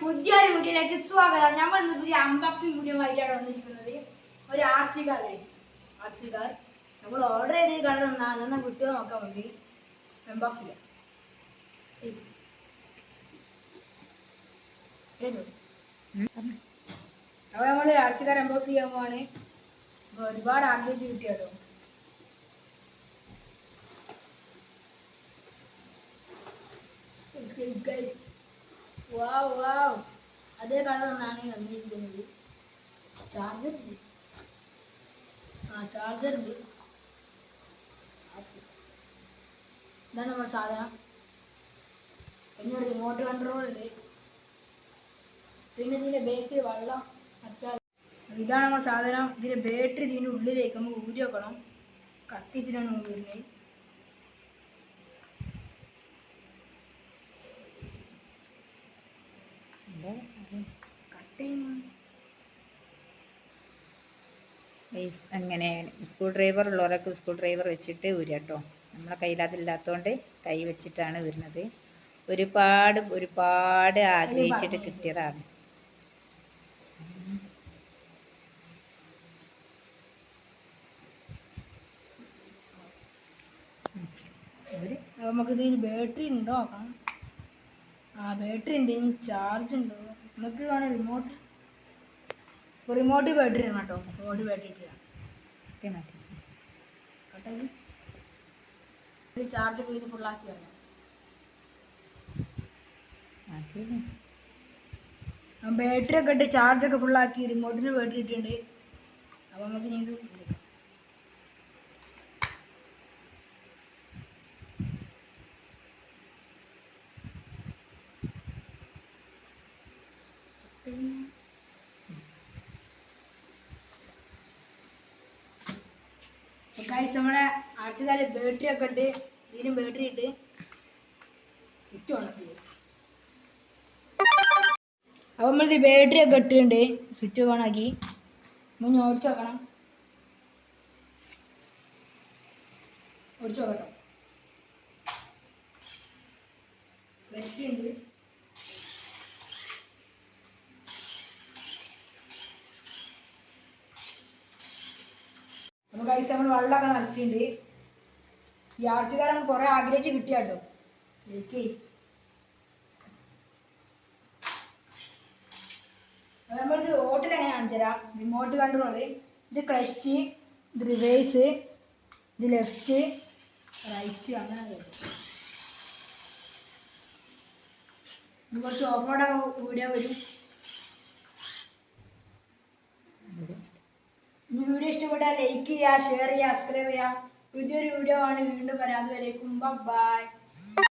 പുതിയൊരു വീട്ടിലേക്ക് സ്വാഗതം. നമ്മൾ ഇന്ന് പുതിയ അൺബോക്സിംഗ് വീഡിയോ ആയിട്ടാണ് വന്നിരിക്കുന്നത്. ഒരു R car guys R car നമ്മൾ ഓർഡർ ചെയ്ത് കട നന്ന കിട്ടുക നോക്കാൻ വേണ്ടി. അൺബോക്സിൽ അപ്പോൾ നമ്മൾ ആർ കാർ അൺബോക്സ് ചെയ്യാൻ പോവാണ്. ഒരുപാട് ആഗ്രഹിച്ച് കിട്ടിയാലോ ഗൈസ് വാവ് വാവ് അതേ കളറാണ് വന്നിരിക്കുന്നത്. ചാർജർ ആ ചാർജർ ഉണ്ട്. ഇതാണ് നമ്മുടെ സാധനം. പിന്നെ റിമോട്ട് കൺട്രോൾ ഉണ്ട്. പിന്നെ ഇതിന്റെ ബേക്കിൽ വെള്ളം അച്ചാൽ ഇതാണ് നമ്മുടെ സാധനം. ഇതിന്റെ ബാറ്ററി ഇതിന്റെ ഉള്ളിലേക്ക് നമുക്ക് ഊരി വെക്കണം. കത്തിച്ചിട്ടാണ് ഊരുന്നത് കട്ടിങ്. ഗൈസ് അങ്ങനെ സ്ക്രൂ ഡ്രൈവർ ഉള്ളവരൊക്കെ സ്ക്രൂ ഡ്രൈവർ വെച്ചിട്ട് ഊരാട്ടോ നമ്മളെ കയ്യിൽ അതില്ലാത്തതുകൊണ്ട് കൈ വെച്ചിട്ടാണ് ഊരുന്നത് ഒരുപാട് ഒരുപാട് ആഗ്രഹിച്ചിട്ട് കിട്ടിയതാണ്. ഊര്. നമുക്ക് ഇതിന് ബാറ്ററി ഉണ്ടോ നോക്കാം. ആ ബാറ്ററി ഉണ്ട് ഇനി ചാർജ് ഉണ്ടോ നമുക്ക് വേണം റിമോട്ട് ഇപ്പോൾ റിമോട്ട് ബാറ്ററി ആണ് കേട്ടോ റിമോട്ട് ബാറ്ററി ഓക്കെ മാറ്റി. ഇത് ചാർജ് ഒക്കെ ഇത് ഫുള്ളാക്കി വരണം. ബാറ്ററി ഒക്കെ ഇട്ട് ചാർജ് ഒക്കെ ഫുള്ളാക്കി റിമോട്ടിന് ബാറ്ററി ഇട്ടിട്ടുണ്ട്. അപ്പോൾ നമുക്ക് ഇനി ഇത് ഗൈസ് നമ്മളെ ആർച്ചുകാര് ബാറ്ററി ഒക്കെ ഉണ്ട്. ഇതിനും ബാറ്ററി ഇട്ട് സ്വിച്ച് ഓൺ ആക്കി അപ്പോൾ അപ്പൊ നമ്മൾ ബാറ്ററി ഒക്കെ ഇട്ടിട്ടുണ്ട്. സ്വിച്ച് ഓൺ ആക്കി. ഇനി ഓടിച്ചു നോക്കണം. ഓടിച്ചു നോക്കട്ടോ. ബാറ്ററി ഉണ്ട്. ഐസ് നമ്മൾ വെള്ളമൊക്കെ നിറച്ചിട്ടുണ്ട്. ഈ ആർസിക്കാരൻ കുറെ ആഗ്രഹിച്ച് കിട്ടിയാട്ടോ എനിക്ക്. നമ്മളിത് ഓട്ടിൽ എങ്ങനെ കാണിച്ചു തരാം? റിമോട്ട് കൺട്രോൾ ഇത് ക്ലച്ച് ഇത് റിവേഴ്സ് ഇത് ലെഫ്റ്റ് റൈറ്റ് അങ്ങനെ കുറച്ച് ഓഫ് റോഡൊക്കെ വീഡിയോ വരും. ഈ വീഡിയോ ഇഷ്ടപ്പെട്ടാൽ ലൈക്ക് ചെയ്യുക ഷെയർ ചെയ്യുക സബ്സ്ക്രൈബ് ചെയ്യുക. പുതിയൊരു വീഡിയോ ആണ്. വീണ്ടും വരാം. അതുവരേക്കും. ബൈ